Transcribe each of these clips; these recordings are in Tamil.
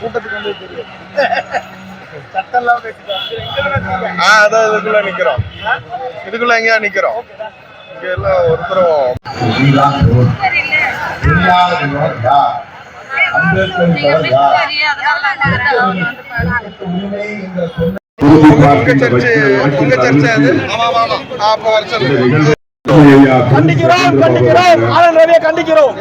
கூட்டத்துக்கு வந்து தெரியும். சட்டம்லாம் ஆ அதான் இதுக்குள்ள நிக்கிறோம். இதுக்குள்ள எங்கேயா நிக்கிறோம்? இங்க எல்லாம் ஒருத்தரும் உங்க சர்ச்சு உங்க சர்ச்சு அது. அப்ப வர சொல்லுங்க. கண்டிக்கிறோம். கண்டிக்கிறோம் ஆனந்த் ரவியை கண்டிக்கிறோம்.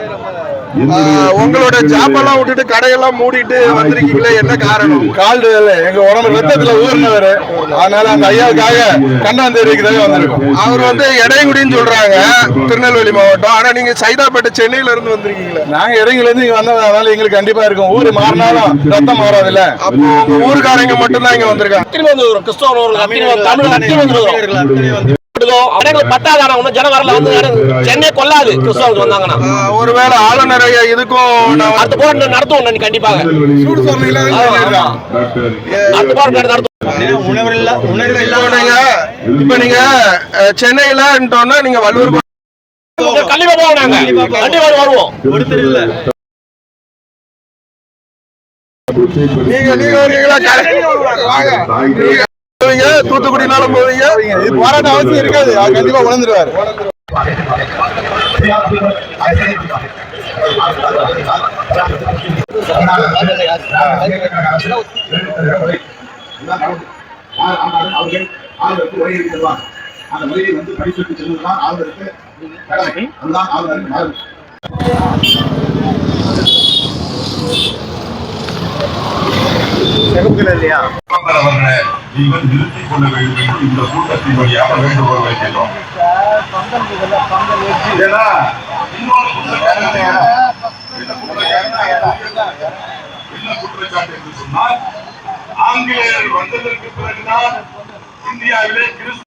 ஆ, உங்களோட ஜாபெல்லாம் விட்டுட்டு கடையெல்லாம் மூடிட்டு வந்திருக்கீங்களே என்ன காரணம்? கால் இல்ல எங்க உடம்பு ரத்தத்துல ஊர்னவர் அதனால அந்த ஐயாவுக்காக கண்ணாந்தேரிக்கு தான் வந்திருக்கோம். அவர் வந்து இடையங்குடின்னு சொல்றாங்க திருநெல்வேலி மாவட்டம். ஆனா நீங்க சைதாப்பேட்டை சென்னையில இருந்து வந்திருக்கீங்களே. நாங்க இடையில இருந்து இங்க எங்களுக்கு கண்டிப்பா இருக்கும். ஊரு மாறினாலும் ரத்தம் மாறாதுல்ல. அப்போ ஊருக்காரங்க மட்டும்தான் இங்க வந்திருக்காங்க. கிறிஸ்தவர்கள் தமிழ் அவங்களுக்கு பத்தாது ஆனா இன்னும் ஜனம் வரல வந்து சென்னை கொள்ளாது. கிறிஸ்தவர்கள் வந்தாங்கன்னா. ஒருவேளை ஆளுநர் இதுக்கும் நான் அடுத்த போராட்டம் நடத்துவோம் நான் கண்டிப்பாக. அடுத்த போராட்டம் நடத்துவோம். இப்போ நீங்க இப்ப நீங்க வல்லூர் கண்டிப்பா போவோம் நாங்க. கண்டிப்பா வருவோம். நீங்க நீங்க போவீங்க தூத்துக்குடினாலும் போவீங்க. இது போராட்டம் அவசியம் இருக்காது. அவர் கண்டிப்பா உணர்ந்துருவாரு. அவர்கள் ஆளுநருக்கு உரையை செல்வார் அந்த முறையை வந்து பரிசீலித்து செல்வதுதான் ஆளுநருக்கு கடமை அதுதான் ஆளுநருக்கு மரபு அவர்களை நீங்கள் நிறுத்திக் கொள்ள வேண்டும் என்று இந்த கூட்டத்தின் வழியாக வேண்டுகோள் வைக்கிறோம் ஏன்னா, இன்னொரு குற்றச்சாட்டு என்ன? குற்றச்சாட்டு என்று சொன்னால் ஆங்கிலேயர் வந்ததற்கு பிறகுதான் இந்தியாவிலே கிறிஸ்து